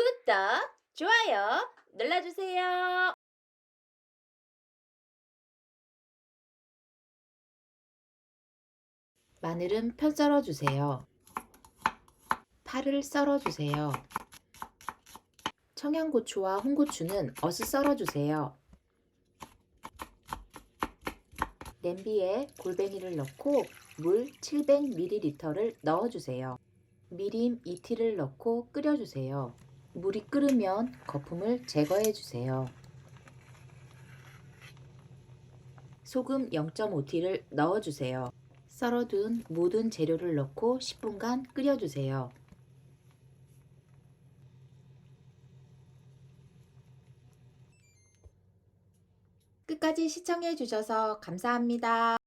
구독, 좋아요 눌러주세요. 마늘은 편 썰어 주세요. 파를 썰어 주세요. 청양고추와 홍고추는 어슷 썰어 주세요. 냄비에 골뱅이를 넣고 물 700ml를 넣어 주세요. 미림 2티를 넣고 끓여 주세요. 물이 끓으면 거품을 제거해 주세요. 소금 0.5티를 넣어 주세요. 썰어둔 모든 재료를 넣고 10분간 끓여주세요. 끝까지 시청해 주셔서 감사합니다.